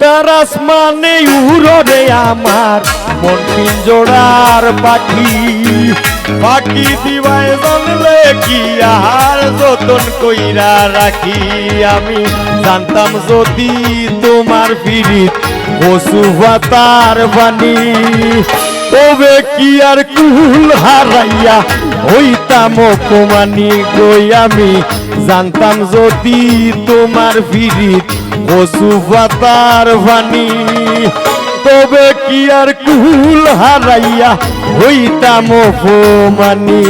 তার আসমানে উড়রে আমার। মন পিঞ্জোড়ার পাখি। পাখি দিবাই জানলে কি আর যতন কইরা রাখি। আমি জানতাম যদি তোমার পিরিত পশু ভাতার বাণী। তবে কি আর কুল হারাইয়া হইতাম অপমানি গই আমি। জানতাম যদি তোমার পিরিত পশু পাতার বাণী তবে কি আর কুল হারাইয়া হইতাম অপমানি?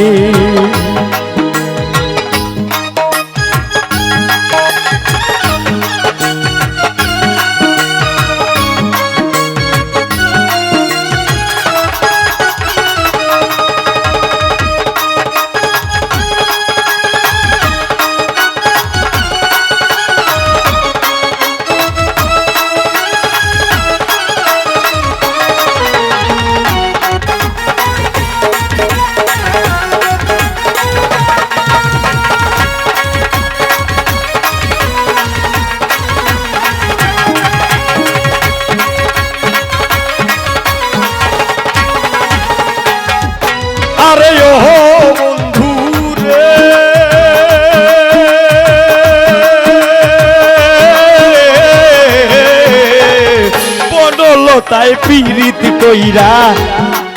বনলতায় পীড়িত কইরা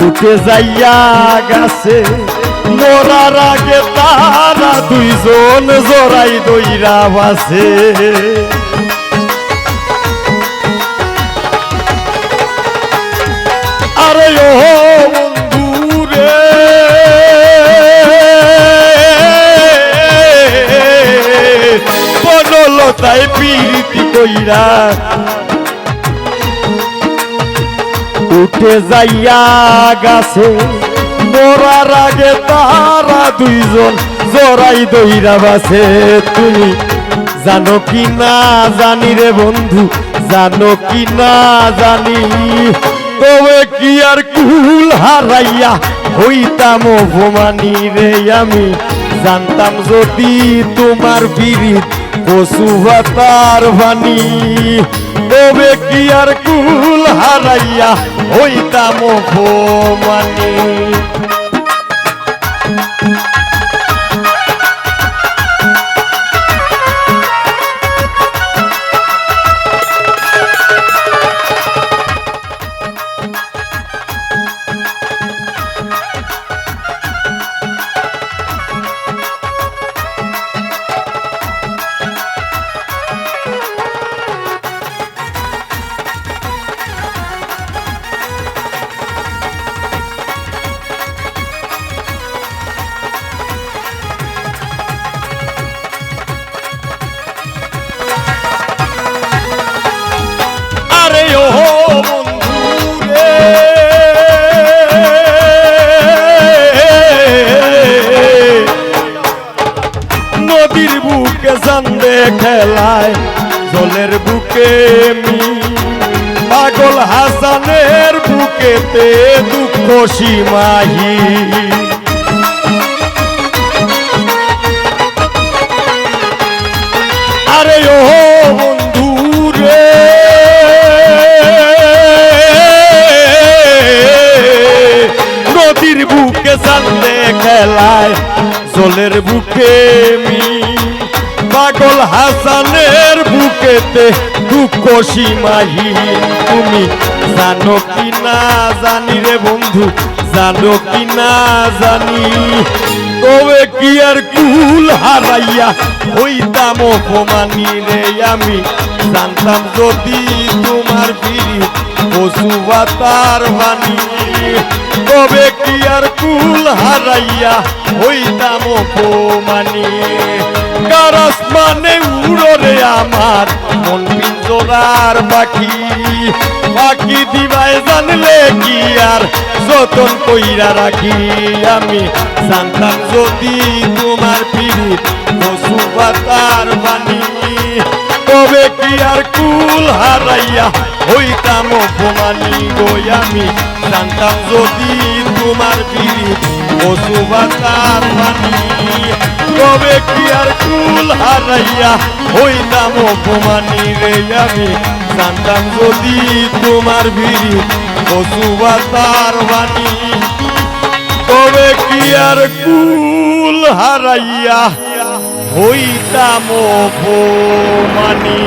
উঠে যাইয়া গাছে। মরার আগে তারা দুইজন জোড়াই দইরা বাসে আরে ও বন্ধু রে। বনলতায় পীড়িতি কইরা উঠে যাইয়া গাছে। মরার আগে তারা দুইজন জোড়াই দইরা বাসে। তুমি জানো কি না জানি রে বন্ধু, জানো কি না জানি। তবে কি আর কুল হারাইয়া হইতাম অপমানি রে আমি। জানতাম যদি তোমার বিরিত পশু ভাতার বাণী। তবে কি আর কুল হারাইয়া হইতাম অপমানি? আরে ও বন্ধু নদীর বুকে জানবে খেলায়, জলের বুকে মি পাগল হাসানের বুকেতে দুঃখ সীমাহি জলের বুকে পাগল হাসানের বুকেতে দুঃখ সীমাহি তুমি জানো কি না জানি রে বন্ধু, জানো কি না জানি। তবে কি আর কুল হারাইয়া হইতাম অপমানি রে আমি। জানতাম যদি তোমার বিড়ি পশু বাতার বাণী। তবে কি আর কুল হারাইয়া হইতাম অপমানি। কারস মানে উড়রে আমার মন পিঞ্জরার পাখি। পাখি দিবাই জানলে কি আর যতন কইরা রাখি। আমি জানতাম যদি তোমার পিড়িত পশু পাতার বাণী। তবে কি আর কুল হারাইয়া হইতাম অপমানি গই আমি? জানতাম যদি তোমার পিড়িত পশু পাতার বাণী তবে কি আর কুল হারাইয়া হইতাম অপমানি রে আমি? জানতাম যদি তোমার ভিড় বসুবাতার বাণী তবে কি আর কুল হারাইয়া হইতাম মানি